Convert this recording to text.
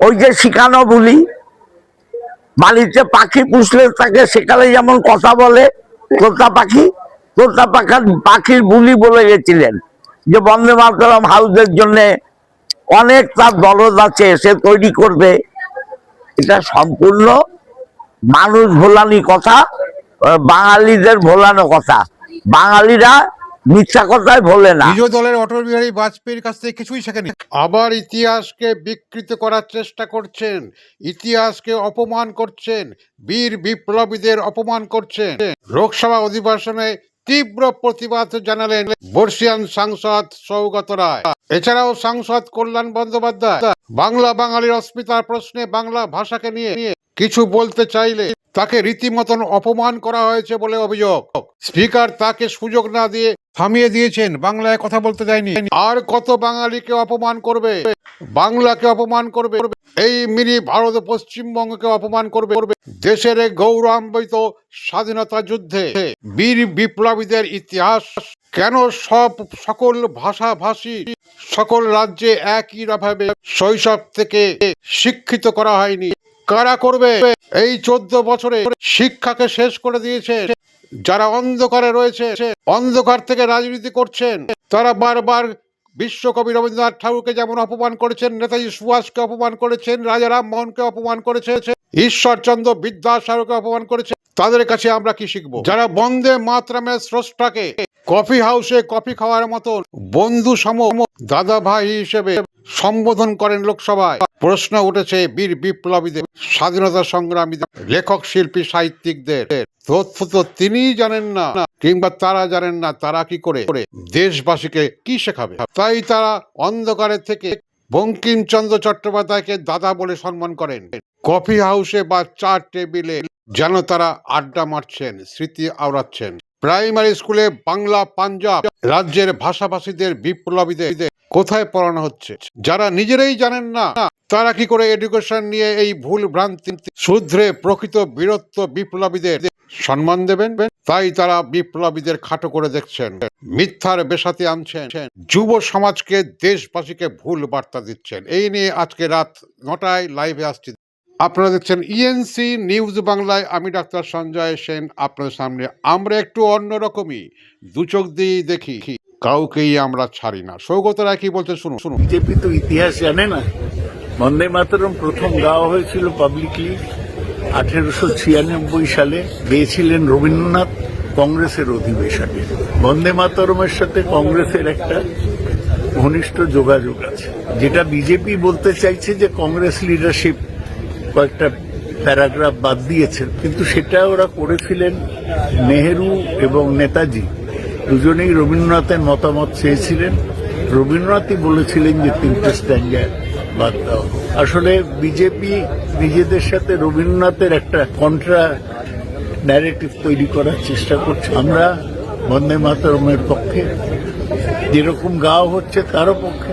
ওই যে শিখানো বলি। বাড়িতে পাখি পুষলে তাকে সেখানে যেমন কথা বলে, তোতা পাখি, তোতা পাখার পাখির বুলি বলে গেছিলেন। যে বন্দে মাতরম হাউসের জন্য অনেক তার দরদ আছে, সে তৈরি করবে। এটা সম্পূর্ণ মানুষ ভোলানি কথা, বাঙালিদের ভোলানো কথা। বাঙালিরা মিথ্যা কথায় ভোলে না। নিজ দলের অটল বিহারী বাজপেয়ীর কাছ থেকে কিছুই শেখেনি। আবার ইতিহাসকে বিকৃত করার চেষ্টা করছেন, ইতিহাসকে অপমান করছেন, বীর বিপ্লবীদের অপমান করছেন। লোকসভা অধিবেশনে তীব্র প্রতিবাদ জানালেন বর্ষিয়ান সাংসদ সৌগত রায়। এছাড়াও সাংসদ কল্যাণ বন্দ্যোপাধ্যায়, বাংলা বাঙালির অস্মিতার প্রশ্নে বাংলা ভাষাকে নিয়ে কিছু বলতে চাইলে তাকে রীতিমতন অপমান করা হয়েছে বলে অভিযোগ। স্পিকার তাকে সুযোগ না দিয়ে থামিয়ে দিয়েছেন, বাংলায় কথা বলতে দেয়নি। আর কত বাঙালিকে অপমান করবে? বাংলাকে অপমান করবে? এই মিনি ভারত পশ্চিমবঙ্গকে অপমান করবে? দেশের গৌরবান্বিত স্বাধীনতা যুদ্ধে বীর বিপ্লবীদের ইতিহাস কেন সব সকল ভাষাভাষী সকল রাজ্যে একই ভাবে শৈশব থেকে শিক্ষিত করা হয়নি? কারা করবে? এই চোদ্দ বছরে শিক্ষাকে শেষ করে দিয়েছে যারা অন্ধকারে রয়েছে, অন্ধকার থেকে রাজনীতি করছেন, তারা বারবার বিশ্বকবি রবীন্দ্রনাথ ঠাকুরকে যেমন অপমান করেছেন, নেতাজি সুভাষকে অপমান করেছেন, রাজা রামমোহনকে অপমান করেছে ঈশ্বরচন্দ্র বিদ্যাসাগরকে অপমান করেছে তাদের কাছে আমরা কি শিখব? যারা বন্দে মাতরামের স্রষ্টাকে কফি হাউসে কফি খাওয়ার মতো বন্ধু সম দাদা ভাই হিসেবে সম্বোধন করেন লোকসভায়। প্রশ্ন উঠেছে বীর বিপ্লবীদের স্বাধীনতা সংগ্রামীদের লেখক, শিল্পী, সাহিত্যিকদের। তথ্য তো তিনিই জানেন না, কিংবা তারা জানেন না, তারা কি করে? দেশবাসীকে কি শেখাবে? তাই তারা অন্ধকারের থেকে বঙ্কিমচন্দ্র চট্টোপাধ্যায়কে দাদা বলে সম্মান করেন। কফি হাউসে বা চা টেবিলে যেন তারা আড্ডা মারছেন, স্মৃতি আওড়াচ্ছেন। প্রাইমারি স্কুলে বাংলা, পাঞ্জাব রাজ্যের ভাষাভাষীদের বিপ্লবীদের কোথায় পড়ানো হচ্ছে? যারা নিজেরাই জানেন না, তারা কি করে এডুকেশন নিয়ে এই ভুল ভ্রান্তি শুধরে প্রকৃত বীরত্ব বিপ্লবীদের সম্মান দেবেন? তাই তারা বিপ্লবীদের খাটো করে দেখছেন, মিথ্যার বেসাতে আনছেন, যুব সমাজকে দেশবাসীকে ভুল বার্তা দিচ্ছেন। এই নিয়ে আজকে রাত নটায় লাইভে আসছি। আপনারা দেখছেন ইএনসি নিউজ বাংলায় আমি ডাক্তার সঞ্জয় সেন, আপনাদের সামনে। আমরা একটু অন্যরকমই, দু চোখ দিয়েই দেখি। কাউকেই আমরা ছাড়ি না। সৌগত রায় কি বলতে শুনুন? শুনুন। বিজেপি তো ইতিহাস জানে না। বন্দে মাতরম প্রথম গাওয়া হয়েছিল পাবলিকলি আঠেরোশো ছিয়ানব্বই সালে। গেয়েছিলেন রবীন্দ্রনাথ কংগ্রেসের অধিবেশনে। বন্দে মাতরমের সাথে কংগ্রেসের একটা ঘনিষ্ঠ যোগাযোগ আছে। যেটা বিজেপি বলতে চাইছে যে কংগ্রেস লিডারশিপ কয়েকটা প্যারাগ্রাফ বাদ দিয়েছেন। কিন্তু সেটা ওরা করেছিলেন নেহেরু এবং নেতাজি। দুজনেই রবীন্দ্রনাথের মতামত চেয়েছিলেন। রবীন্দ্রনাথই বলেছিলেন যে তিনটে স্ট্যান্ডার বাদ দাও। আসলে বিজেপি নিজেদের সাথে রবীন্দ্রনাথের একটা কন্ট্রা ন্যারেটিভ তৈরি করার চেষ্টা করছে। আমরা বন্দে মাতরমের পক্ষে। যেরকম গাও হচ্ছে তারও পক্ষে।